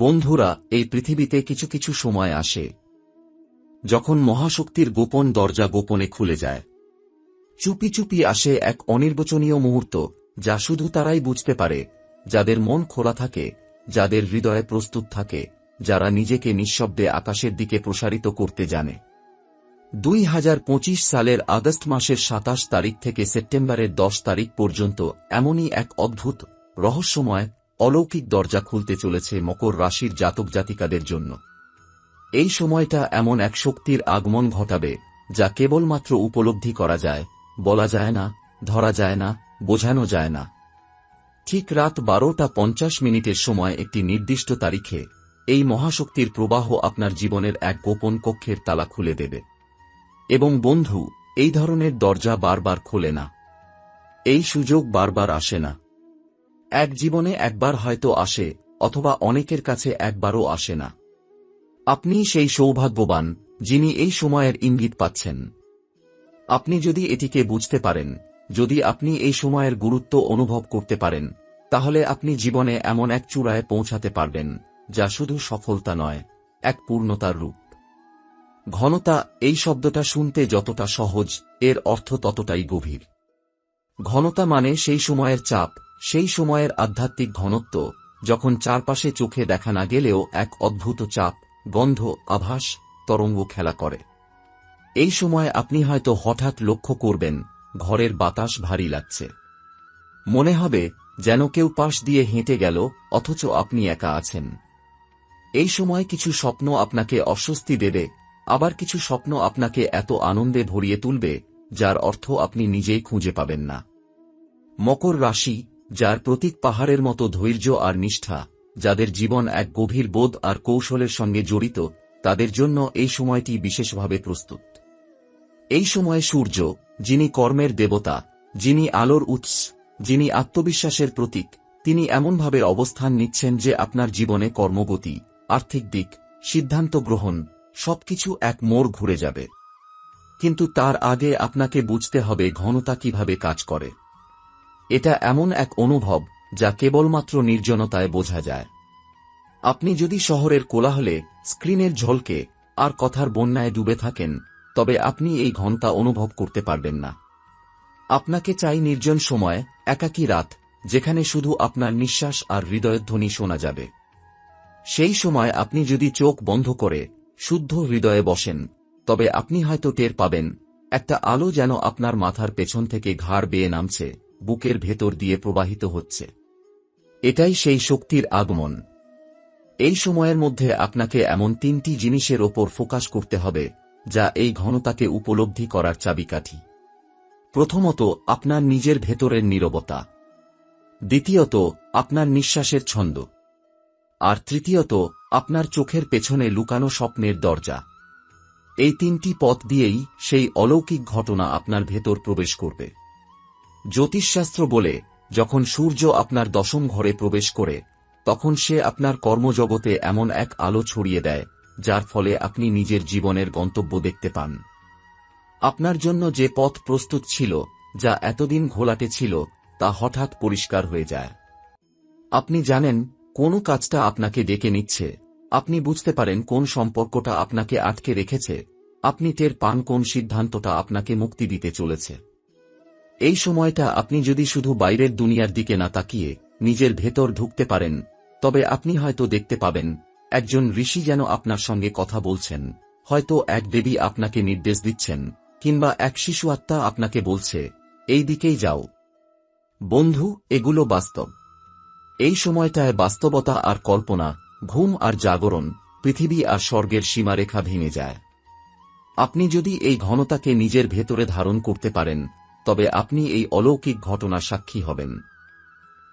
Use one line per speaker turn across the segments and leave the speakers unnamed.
বন্ধুরা, এই পৃথিবীতে কিছু কিছু সময় আসে, যখন মহাশক্তির গোপন দরজা গোপনে খুলে যায়। চুপি চুপি আসে এক অনির্বচনীয় মুহূর্ত, যা শুধু তারাই বুঝতে পারে, যাদের মন খোলা থাকে, যাদের হৃদয়ে প্রস্তুত থাকে, যারা নিজেকে নিঃশব্দে আকাশের দিকে প্রসারিত করতে জানে। দুই হাজার পঁচিশ সালের আগস্ট মাসের সাতাশ তারিখ থেকে সেপ্টেম্বরের দশ তারিখ পর্যন্ত এমনই এক অদ্ভুত, রহস্যময় অলৌকিক দরজা খুলতে চলেছে মকর রাশির জাতক জাতিকাদের জন্য। এই সময়টা এমন এক শক্তির আগমন ঘটাবে, যা কেবলমাত্র উপলব্ধি করা যায়, বলা যায় না, ধরা যায় না, বোঝানো যায় না। ঠিক রাত বারোটা পঞ্চাশ মিনিটের সময় একটি নির্দিষ্ট তারিখে এই মহাশক্তির প্রবাহ আপনার জীবনের এক গোপন কক্ষের তালা খুলে দেবে। এবং বন্ধু, এই ধরনের দরজা বারবার খোলে না। এই সুযোগ বারবার আসে না। এক জীবনে একবার হয়তো আসে, অথবা অনেকের কাছে একবারও আসে না। আপনি সেই সৌভাগ্যবান, যিনি এই সময়ের ইঙ্গিত পাচ্ছেন। আপনি যদি এটিকে বুঝতে পারেন, যদি আপনি এই সময়ের গুরুত্ব অনুভব করতে পারেন, তাহলে আপনি জীবনে এমন এক চূড়ায় পৌঁছাতে পারবেন, যা শুধু সফলতা নয়, এক পূর্ণতার রূপ। ঘনতা, এই শব্দটা শুনতে যতটা সহজ, এর অর্থ ততটাই গভীর। ঘনতা মানে সেই সময়ের চাপ সেই সময়ের আধ্যাত্মিক ঘনত্ব, যখন চারপাশে চোখে দেখা না গেলেও এক অদ্ভুত চাপ, গন্ধ, আভাস, তরঙ্গ খেলা করে। এই সময় আপনি হয়তো হঠাৎ লক্ষ্য করবেন, ঘরের বাতাস ভারী লাগছে। মনে হবে যেন কেউ পাশ দিয়ে হেঁটে গেল, অথচ আপনি একা আছেন। এই সময় কিছু স্বপ্ন আপনাকে অস্বস্তি দেবে, আবার কিছু স্বপ্ন আপনাকে এত আনন্দে ভরিয়ে তুলবে, যার অর্থ আপনি নিজেই খুঁজে পাবেন না। মকর রাশি যার প্রতীক পাহাড়ের মতো ধৈর্য আর নিষ্ঠা, যাদের জীবন এক গভীর বোধ আর কৌশলের সঙ্গে জড়িত, তাদের জন্য এই সময়টি বিশেষভাবে প্রস্তুত। এই সময়ে সূর্য, যিনি কর্মের দেবতা, যিনি আলোর উৎস, যিনি আত্মবিশ্বাসের প্রতীক, তিনি এমনভাবে অবস্থান নিচ্ছেন যে আপনার জীবনে কর্মগতি, আর্থিক দিক, সিদ্ধান্ত গ্রহণ, সবকিছু এক মোড় ঘুরে যাবে। কিন্তু তার আগে আপনাকে বুঝতে হবে ঘনতা কীভাবে কাজ করে। এটা এমন এক অনুভব যা কেবলমাত্র নির্জনতায় বোঝা যায়। আপনি যদি শহরের কোলাহলে, স্ক্রিনের ঝলকে আর কথার বন্যায় ডুবে থাকেন, তবে আপনি এই ঘণ্টা অনুভব করতে পারবেন না। আপনাকে চাই নির্জন সময়, একাকী রাত, যেখানে শুধু আপনার নিঃশ্বাস আর হৃদয়ধ্বনি শোনা যাবে। সেই সময় আপনি যদি চোখ বন্ধ করে, শুদ্ধ হৃদয়ে বসেন, তবে আপনি হয়তো টের পাবেন, একটা আলো যেন আপনার মাথার পেছন থেকে ঘাড় বেয়ে নামছে। বুকের ভেতর দিয়ে প্রবাহিত হচ্ছে। এটাই সেই শক্তির আগমন। এই সময়ের মধ্যে আপনাকে এমন তিনটি জিনিসের ওপর ফোকাস করতে হবে, যা এই ঘনতাকে উপলব্ধি করার চাবিকাঠি। প্রথমত, আপনার নিজের ভেতরের নীরবতা। দ্বিতীয়ত, আপনার নিঃশ্বাসের ছন্দ। আর তৃতীয়ত, আপনার চোখের পেছনে লুকানো স্বপ্নের দরজা। এই তিনটি পথ দিয়েই সেই অলৌকিক ঘটনা আপনার ভেতর প্রবেশ করবে। জ্যোতিষশাস্ত্র বলে, যখন সূর্য আপনার দশম ঘরে প্রবেশ করে, তখন সে আপনার কর্মজগতে এমন এক আলো ছড়িয়ে দেয়, যার ফলে আপনি নিজের জীবনের গন্তব্য দেখতে পান। আপনার জন্য যে পথ প্রস্তুত ছিল, যা এতদিন ঘোলাটে ছিল, তা হঠাৎ পরিষ্কার হয়ে যায়। আপনি জানেন, কোন কাজটা আপনাকে ডেকে নিচ্ছে। আপনি বুঝতে পারেন কোন সম্পর্কটা আপনাকে আটকে রেখেছে। আপনি টের পান কোন সিদ্ধান্তটা আপনাকে মুক্তি দিতে চলেছে। এই সময়টা আপনি যদি শুধু বাইরের দুনিয়ার দিকে না তাকিয়ে নিজের ভেতর ঢুকতে পারেন, তবে আপনি হয়তো দেখতে পাবেন, একজন ঋষি যেন আপনার সঙ্গে কথা বলছেন। হয়তো এক দেবী আপনাকে নির্দেশ দিচ্ছেন, কিংবা এক শিশু আত্মা আপনাকে বলছে, এই দিকেই যাও। বন্ধু, এগুলো বাস্তব। এই সময়টায় বাস্তবতা আর কল্পনা, ঘুম আর জাগরণ, পৃথিবী আর স্বর্গের সীমারেখা ভেঙে যায়। আপনি যদি এই ঘনতাকে নিজের ভেতরে ধারণ করতে পারেন তবে আপনি এই অলৌকিক ঘটনা সাক্ষী হবেন।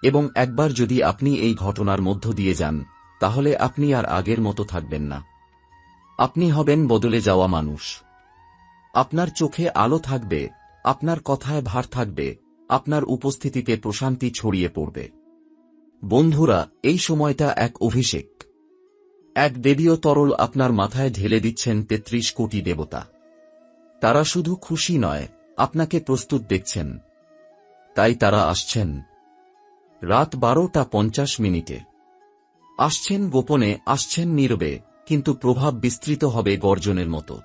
এবং একবার যদি আপনি এই ঘটনার মধ্য দিয়ে যান, তাহলে আপনি আর আগের মতো থাকবেন না। আপনি হবেন বদলে যাওয়া মানুষ। আপনার চোখে আলো থাকবে, আপনার কথায় ভার থাকবে, আপনার উপস্থিতিতে প্রশান্তি ছড়িয়ে পড়বে। বন্ধুরা, এই সময়টা এক অভিষেক। এক দেবীয় তরল আপনার মাথায় ঢেলে দিচ্ছেন তেত্রিশ কোটি দেবতা। তারা শুধু খুশি নয় আপনাকে প্রস্তুত দেখছেন। তাই তারা আসছেন। রাত বারোটা পঞ্চাশ মিনিটে। আসছেন গোপনে, আসছেন নীরবে, কিন্তু প্রভাব বিস্তৃত হবে গর্জনের মতো।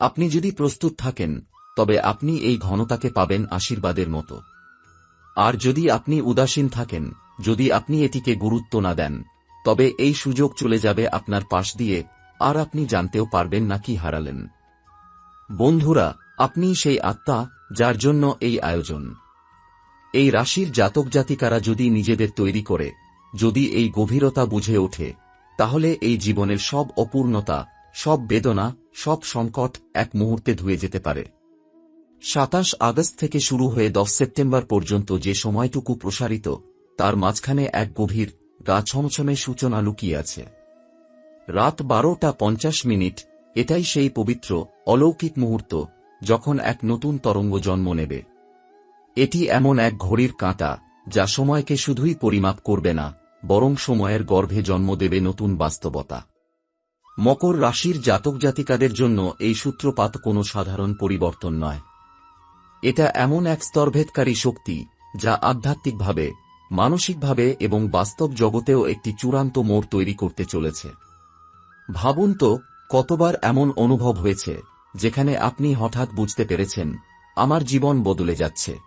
আপনি যদি প্রস্তুত থাকেন, তবে আপনি এই ঘনতাকে পাবেন আশীর্বাদের মতো। আর যদি আপনি উদাসীন থাকেন, যদি আপনি এটিকে গুরুত্ব না দেন, তবে এই সুযোগ চলে যাবে আপনার পাশ দিয়ে, আর আপনি জানতেও পারবেন না কি হারালেন। বন্ধুরা আপনি সেই আত্মা যার জন্য এই আয়োজন। এই রাশির জাতক জাতিকারা যদি নিজেদের তৈরি করে, যদি এই গভীরতা বুঝে ওঠে, তাহলে এই জীবনের সব অপূর্ণতা, সব বেদনা, সব সংকট এক মুহূর্তে ধুয়ে যেতে পারে। সাতাশ আগস্ট থেকে শুরু হয়ে দশ সেপ্টেম্বর পর্যন্ত যে সময়টুকু প্রসারিত, তার মাঝখানে এক গভীর, গা ছমছমে সূচনা লুকিয়ে আছে। রাত বারোটা পঞ্চাশ মিনিট, এটাই সেই পবিত্র, অলৌকিক মুহূর্ত যখন এক নতুন তরঙ্গ জন্ম নেবে। এটি এমন এক ঘড়ির কাঁটা, যা সময়কে শুধুই পরিমাপ করবে না, বরং সময়ের গর্ভে জন্ম দেবে নতুন বাস্তবতা। মকর রাশির জাতক জাতিকাদের জন্য এই সূত্রপাত কোনো সাধারণ পরিবর্তন নয়। এটা এমন এক স্তরভেদকারী শক্তি, যা আধ্যাত্মিকভাবে, মানসিকভাবে এবং বাস্তব জগতেও একটি চূড়ান্ত মোড় তৈরি করতে চলেছে। ভাবুন তো, কতবার এমন অনুভব হয়েছে যেখানে আপনি হঠাৎ বুঝতে পেরেছেন, আমার জীবন বদলে যাচ্ছে।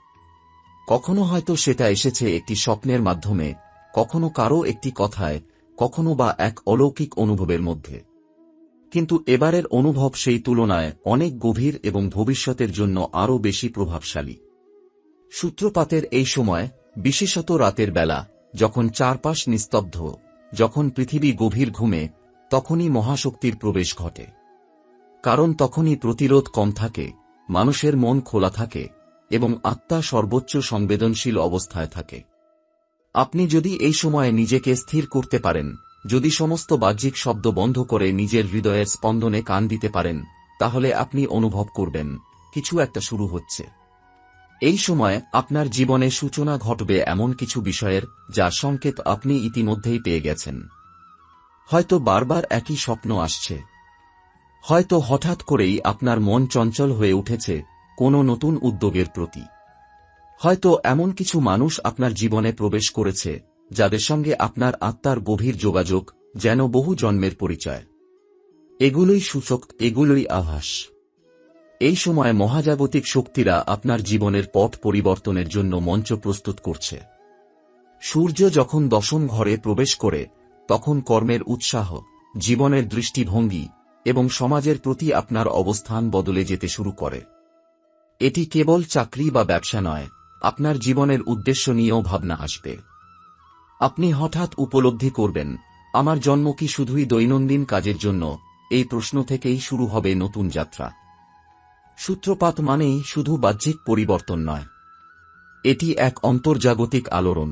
কখনো হয়তো সেটা এসেছে একটি স্বপ্নের মাধ্যমে, কখনো কারও একটি কথায়, কখনো বা এক অলৌকিক অনুভবের মধ্যে। কিন্তু এবারের অনুভব সেই তুলনায় অনেক গভীর এবং ভবিষ্যতের জন্য আরও বেশি প্রভাবশালী। সূত্রপাতের এই সময়, বিশেষত রাতের বেলা, যখন চারপাশ নিস্তব্ধ, যখন পৃথিবী গভীর ঘুমে, তখনই মহাশক্তির প্রবেশ ঘটে। কারণ তখনই প্রতিরোধ কম থাকে, মানুষের মন খোলা থাকে, এবং আত্মা সর্বোচ্চ সংবেদনশীল অবস্থায় থাকে। আপনি যদি এই সময়ে নিজেকে স্থির করতে পারেন, যদি সমস্ত বাহ্যিক শব্দ বন্ধ করে নিজের হৃদয়ের স্পন্দনে কান দিতে পারেন, তাহলে আপনি অনুভব করবেন, কিছু একটা শুরু হচ্ছে। এই সময় আপনার জীবনে সূচনা ঘটবে এমন কিছু বিষয়ের যার সংকেত আপনি ইতিমধ্যেই পেয়ে গেছেন। হয়তো বারবার একই স্বপ্ন আসছে হয়তো হঠাৎ করেই আপনার মন চঞ্চল হয়ে উঠেছে কোনো নতুন উদ্যোগের প্রতি। হয়তো এমন কিছু মানুষ আপনার জীবনে প্রবেশ করেছে, যাদের সঙ্গে আপনার আত্মার গভীর যোগাযোগ যেন বহু জন্মের পরিচয়। এগুলোই সূচক, এগুলোই আভাস। এই সময় মহাজাগতিক শক্তিরা আপনার জীবনের পথ পরিবর্তনের জন্য মঞ্চ প্রস্তুত করছে। সূর্য যখন দশম ঘরে প্রবেশ করে, তখন কর্মের উৎসাহ, জীবনের দৃষ্টিভঙ্গি এবং সমাজের প্রতি আপনার অবস্থান বদলে যেতে শুরু করে। এটি কেবল চাকরি বা ব্যবসা নয়, আপনার জীবনের উদ্দেশ্য নিয়েও ভাবনা আসবে। আপনি হঠাৎ উপলব্ধি করবেন, আমার জন্ম কি শুধুই দৈনন্দিন কাজের জন্য? এই প্রশ্ন থেকেই শুরু হবে নতুন যাত্রা। সূত্রপাত মানেই শুধু বাহ্যিক পরিবর্তন নয়, এটি এক অন্তর্জাগতিক আলোড়ন।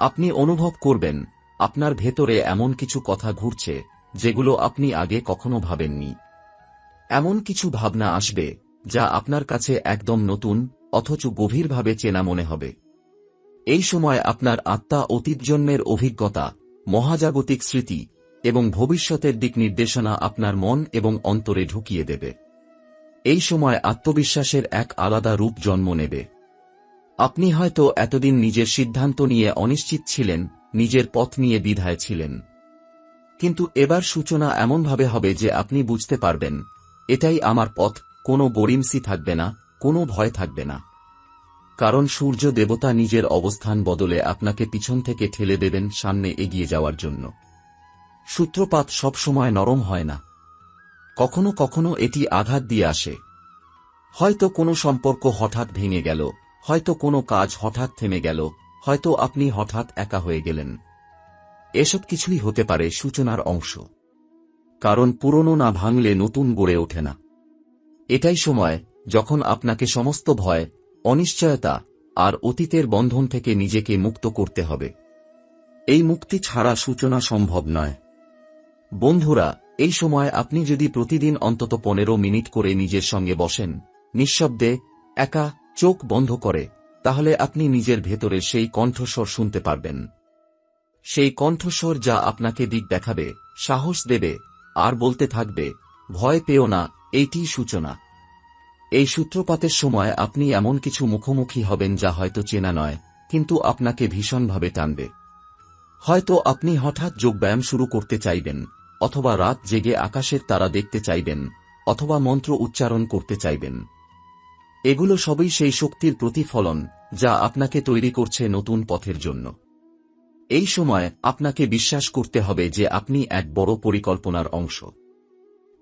আপনি অনুভব করবেন, আপনার ভেতরে এমন কিছু কথা ঘুরছে যেগুলো আপনি আগে কখনো ভাবেননি। এমন কিছু ভাবনা আসবে, যা আপনার কাছে একদম নতুন, অথচ গভীরভাবে চেনা মনে হবে। এই সময় আপনার আত্মা অতীত জন্মের অভিজ্ঞতা, মহাজাগতিক স্মৃতি এবং ভবিষ্যতের দিক নির্দেশনা আপনার মন এবং অন্তরে ঢুকিয়ে দেবে। এই সময় আত্মবিশ্বাসের এক আলাদা রূপ জন্ম নেবে। আপনি হয়তো এতদিন নিজের সিদ্ধান্ত নিয়ে অনিশ্চিত ছিলেন, নিজের পথ নিয়ে দ্বিধায় ছিলেন। কিন্তু এবার সূচনা এমনভাবে হবে যে আপনি বুঝতে পারবেন, এটাই আমার পথ, কোনো গরিমসি থাকবে না, কোনো ভয় থাকবে না। কারণ সূর্য দেবতা নিজের অবস্থান বদলে আপনাকে পিছন থেকে ঠেলে দেবেন সামনে এগিয়ে যাওয়ার জন্য। সূত্রপাত সবসময় নরম হয় না। কখনো কখনো এটি আঘাত দিয়ে আসে। হয়তো কোনো সম্পর্ক হঠাৎ ভেঙে গেল, হয়তো কোনো কাজ হঠাৎ থেমে গেল, হয়তো আপনি হঠাৎ একা হয়ে গেলেন। এসব কিছুই হতে পারে সূচনার অংশ। কারণ পুরনো না ভাঙলে নতুন গড়ে ওঠে না। এটাই সময় যখন আপনাকে সমস্ত ভয়, অনিশ্চয়তা আর অতীতের বন্ধন থেকে নিজেকে মুক্ত করতে হবে। এই মুক্তি ছাড়া সূচনা সম্ভব নয়। বন্ধুরা, এই সময় আপনি যদি প্রতিদিন অন্তত পনেরো মিনিট করে নিজের সঙ্গে বসেন, নিঃশব্দে একা চোখ বন্ধ করে, তাহলে আপনি নিজের ভেতরে সেই কণ্ঠস্বর শুনতে পারবেন। সেই কণ্ঠস্বর যা আপনাকে দিক দেখাবে, সাহস দেবে, আর বলতে থাকবে, ভয় পেও না, এইটি সূচনা। এই সূত্রপাতের সময় আপনি এমন কিছু মুখোমুখি হবেন যা হয়তো চেনা নয়, কিন্তু আপনাকে ভীষণভাবে টানবে। হয়তো আপনি হঠাৎ যোগব্যায়াম শুরু করতে চাইবেন, অথবা রাত জেগে আকাশের তারা দেখতে চাইবেন, অথবা মন্ত্র উচ্চারণ করতে চাইবেন। এগুলো সবই সেই শক্তির প্রতিফলন যা আপনাকে তৈরি করছে নতুন পথের জন্য। এই সময় আপনাকে বিশ্বাস করতে হবে যে আপনি এক বড় পরিকল্পনার অংশ।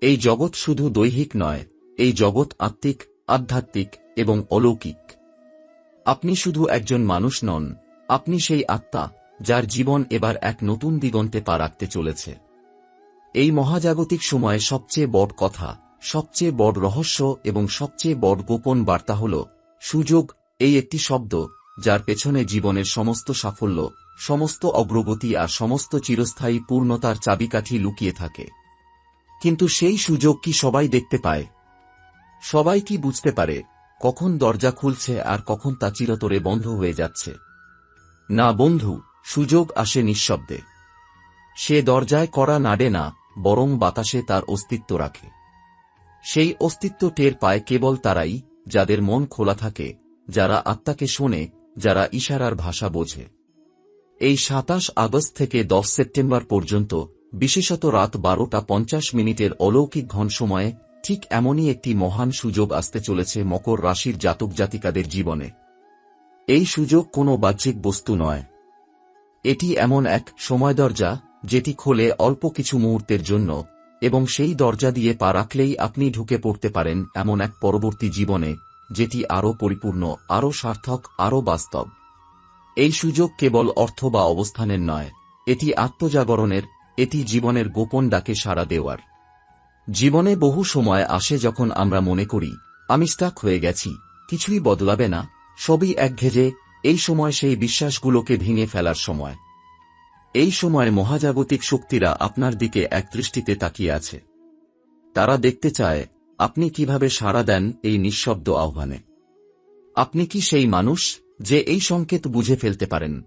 এই জগৎ শুধু দৈহিক নয়, এই জগৎ আত্মিক, আধ্যাত্মিক এবং অলৌকিক। আপনি শুধু একজন মানুষ নন, আপনি সেই আত্মা, যার জীবন এবার এক নতুন দিগন্তে পা রাখতে চলেছে। এই মহাজাগতিক সময়ে সবচেয়ে বড় কথা, সবচেয়ে বড় রহস্য এবং সবচেয়ে বড় গোপন বার্তা হল, সুযোগ, এই একটি শব্দ, যার পেছনে জীবনের সমস্ত সাফল্য সমস্ত অগ্রগতি আর সমস্ত চিরস্থায়ী পূর্ণতার চাবিকাঠি লুকিয়ে থাকে। কিন্তু সেই সুযোগ কি সবাই দেখতে পায়? সবাই কি বুঝতে পারে কখন দরজা খুলছে আর কখন তা চিরতরে বন্ধ হয়ে যাচ্ছে? না বন্ধু, সুযোগ আসে নিঃশব্দে। সে দরজায় করা নাড়ে না, বরং বাতাসে তার অস্তিত্ব রাখে। সেই অস্তিত্ব টের পায় কেবল তারাই, যাদের মন খোলা থাকে, যারা আত্মাকে শোনে, যারা ইশারার ভাষা বোঝে। এই সাতাশ আগস্ট থেকে দশ সেপ্টেম্বর পর্যন্ত, বিশেষত রাত বারোটা পঞ্চাশ মিনিটের অলৌকিক ঘন সময়ে, ঠিক এমনই একটি মহান সুযোগ আসতে চলেছে মকর রাশির জাতক জাতিকাদের জীবনে। এই সুযোগ কোনো বাহ্যিক বস্তু নয়। এটি এমন এক সময় দরজা, যেটি খোলে অল্প কিছু মুহূর্তের জন্য, এবং সেই দরজা দিয়ে পা রাখলেই আপনি ঢুকে পড়তে পারেন এমন এক পরবর্তী জীবনে, যেটি আরও পরিপূর্ণ, আরও সার্থক, আরও বাস্তব। এই সুযোগ কেবল অর্থ বা অবস্থানের নয়, এটি আত্মজাগরণের, এটি জীবনের গোপন ডাকে সাড়া দেওয়ার। জীবনে বহু সময় আসে যখন আমরা মনে করি, আমি স্টাক হয়ে গেছি, কিছুই বদলাবে না, সবই একঘেজে এই সময় সেই বিশ্বাসগুলোকে ভেঙে ফেলার সময়। এই সময় মহাজাগতিক শক্তিরা আপনার দিকে এক দৃষ্টিতে তাকিয়ে আছে। তারা দেখতে চায়, আপনি কীভাবে সাড়া দেন এই নিঃশব্দ আহ্বানে। আপনি কি সেই মানুষ? যে এই সংকেত বুঝে ফেলতে পারেন।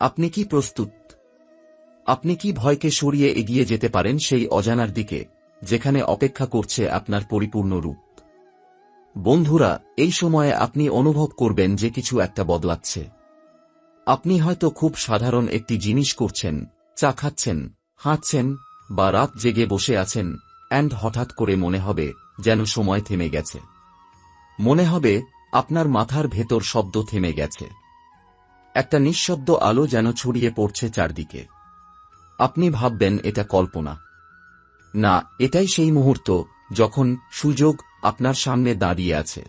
আপনি কি প্রস্তুত? আপনি কি ভয়কে সরিয়ে এগিয়ে যেতে পারেন সেই অজানার দিকে, যেখানে অপেক্ষা করছে আপনার পরিপূর্ণ রূপ? বন্ধুরা, এই সময়ে আপনি অনুভব করবেন যে কিছু একটা বদলাচ্ছে। আপনি হয়তো খুব সাধারণ একটি জিনিস করছেন, চা খাচ্ছেন, হাঁটছেন, বা রাত জেগে বসে আছেন, অ্যান্ড হঠাৎ করে মনে হবে যেন সময় থেমে গেছে। মনে হবে আপনার মাথার ভেতর শব্দ থেমে গেছে। একটা নিঃশব্দ আলো যেন ছড়িয়ে পড়ছে চারদিকে। আপনি ভাববেন, এটা কল্পনা। না, এটাই সেই মুহূর্ত যখন সুযোগ আপনার সামনে দাঁড়িয়ে আছে।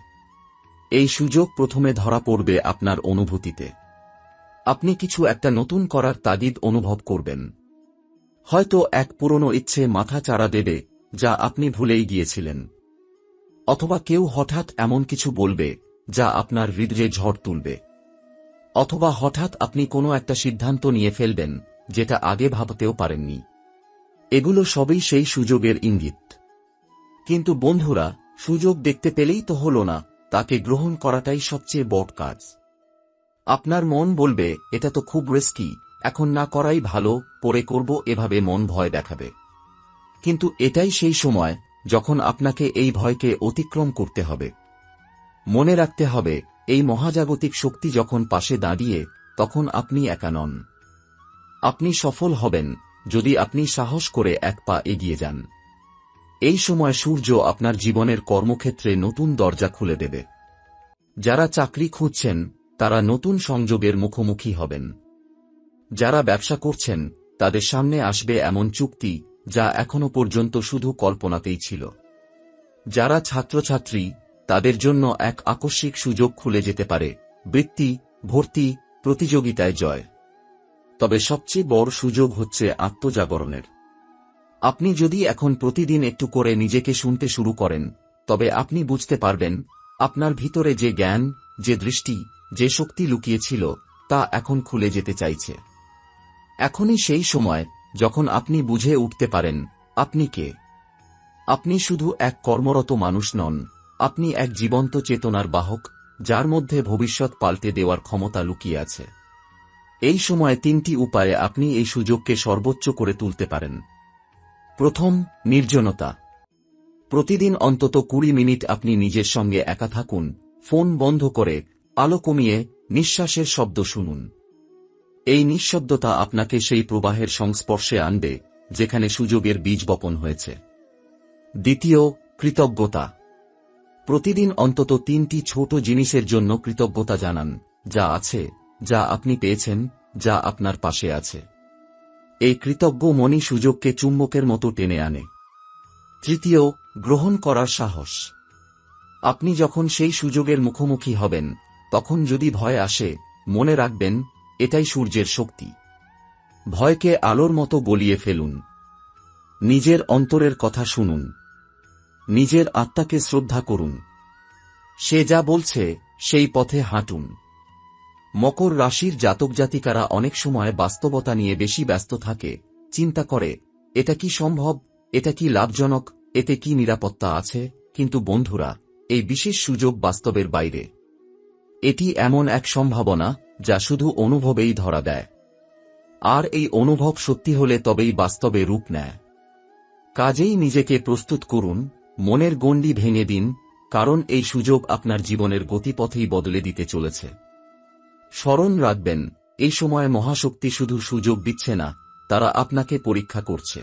এই সুযোগ প্রথমে ধরা পড়বে আপনার অনুভূতিতে। আপনি কিছু একটা নতুন করার তাগিদ অনুভব করবেন। হয়তো এক পুরনো ইচ্ছে মাথা চারা দেবে, যা আপনি ভুলেই গিয়েছিলেন। অথবা কেউ হঠাৎ এমন কিছু বলবে যা আপনার হৃদয়ে ঝড় তুলবে। অথবা হঠাৎ আপনি কোনো একটা সিদ্ধান্ত নিয়ে ফেলবেন, যেটা আগে ভাবতেও পারেননি। এগুলো সবই সেই সুযোগের ইঙ্গিত। কিন্তু বন্ধুরা, সুযোগ দেখতে পেলেই তো হল না, তাকে গ্রহণ করাটাই সবচেয়ে বড় কাজ। আপনার মন বলবে, এটা তো খুব রিস্কি এখন না করাই ভালো, পরে করব, এভাবে মন ভয় দেখাবে। কিন্তু এটাই সেই সময়, যখন আপনাকে এই ভয়কে অতিক্রম করতে হবে। মনে রাখতে হবে, এই মহাজাগতিক শক্তি যখন পাশে দাঁড়িয়ে, তখন আপনি একা নন। আপনি সফল হবেন, যদি আপনি সাহস করে এক পা এগিয়ে যান। এই সময় সূর্য আপনার জীবনের কর্মক্ষেত্রে নতুন দরজা খুলে দেবে। যারা চাকরি খুঁজছেন, তারা নতুন সংযোগের মুখোমুখি হবেন। যারা ব্যবসা করছেন, তাদের সামনে আসবে এমন চুক্তি, যা এখনও পর্যন্ত শুধু কল্পনাতেই ছিল। যারা ছাত্রছাত্রী তাদের জন্য এক আকস্মিক সুযোগ খুলে যেতে পারে, বৃত্তি, ভর্তি, প্রতিযোগিতায় জয়। তবে সবচেয়ে বড় সুযোগ হচ্ছে আত্মজাগরণের। আপনি যদি এখন প্রতিদিন একটু করে নিজেকে শুনতে শুরু করেন, তবে আপনি বুঝতে পারবেন, আপনার ভিতরে যে জ্ঞান, যে দৃষ্টি, যে শক্তি লুকিয়েছিল, তা এখন খুলে যেতে চাইছে। এখনই সেই সময় যখন আপনি বুঝে উঠতে পারেন, আপনি কে? আপনি শুধু এক কর্মরত মানুষ নন আপনি এক জীবন্ত চেতনার বাহক, যার মধ্যে ভবিষ্যৎ পাল্টে দেওয়ার ক্ষমতা লুকিয়ে আছে। এই সময় তিনটি উপায়ে আপনি এই সুযোগকে সর্বোচ্চ করে তুলতে পারেন। প্রথম, নির্জনতা। প্রতিদিন অন্তত কুড়ি মিনিট আপনি নিজের সঙ্গে একা থাকুন, ফোন বন্ধ করে, আলো কমিয়ে, নিঃশ্বাসের শব্দ শুনুন। এই নিঃশব্দতা আপনাকে সেই প্রবাহের সংস্পর্শে আনবে, যেখানে সুযোগের বীজ বপন হয়েছে। দ্বিতীয়, কৃতজ্ঞতা। প্রতিদিন অন্তত তিনটি ছোট জিনিসের জন্য কৃতজ্ঞতা জানান, যা আছে, যা আপনি পেয়েছেন, যা আপনার পাশে আছে। এই কৃতজ্ঞ মনি সুযোগকে চুম্বকের মতো টেনে আনে। তৃতীয়, গ্রহণ করার সাহস। আপনি যখন সেই সুযোগের মুখোমুখি হবেন, তখন যদি ভয় আসে, মনে রাখবেন, এটাই সূর্যের শক্তি। ভয়কে আলোর মতো গলিয়ে ফেলুন। নিজের অন্তরের কথা শুনুন। নিজের আত্মাকে শ্রদ্ধা করুন। সে যা বলছে, সেই পথে হাঁটুন। মকর রাশির জাতক জাতিকারা অনেক সময় বাস্তবতা নিয়ে বেশি ব্যস্ত থাকে, চিন্তা করে, এটা কি সম্ভব, এটা কি লাভজনক, এতে কি নিরাপত্তা আছে? কিন্তু বন্ধুরা, এই বিশেষ সুযোগ বাস্তবের বাইরে। এটি এমন এক সম্ভাবনা যা শুধু অনুভবেই ধরা দেয়। আর এই অনুভব সত্যি হলে তবেই বাস্তবে রূপ নেয়। কাজেই নিজেকে প্রস্তুত করুন মনের গণ্ডি ভেঙে দিন, কারণ এই সুযোগ আপনার জীবনের গতিপথেই বদলে দিতে চলেছে। স্মরণ রাখবেন, এই সময় মহাশক্তি শুধু সুযোগ দিচ্ছে না, তারা আপনাকে পরীক্ষা করছে।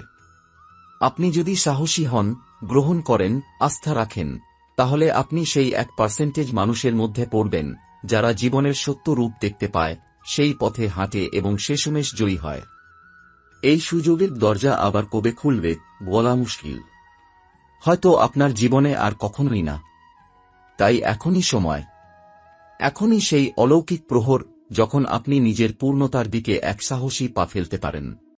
আপনি যদি সাহসী হন, গ্রহণ করেন, আস্থা রাখেন, তাহলে আপনি সেই এক পার্সেন্টেজ মানুষের মধ্যে পড়বেন, যারা জীবনের সত্য রূপ দেখতে পায়, সেই পথে হাঁটে এবং শেষমেশ জয়ী হয়। এই সুযোগের দরজা আবার কবে খুলবে, বলা মুশকিল। হয়তো আপনার জীবনে আর কখনোই না। তাই এখনই সময়। এখনই সেই অলৌকিক প্রহর যখন আপনি নিজের পূর্ণতার দিকে এক সাহসী পা ফেলতে পারেন।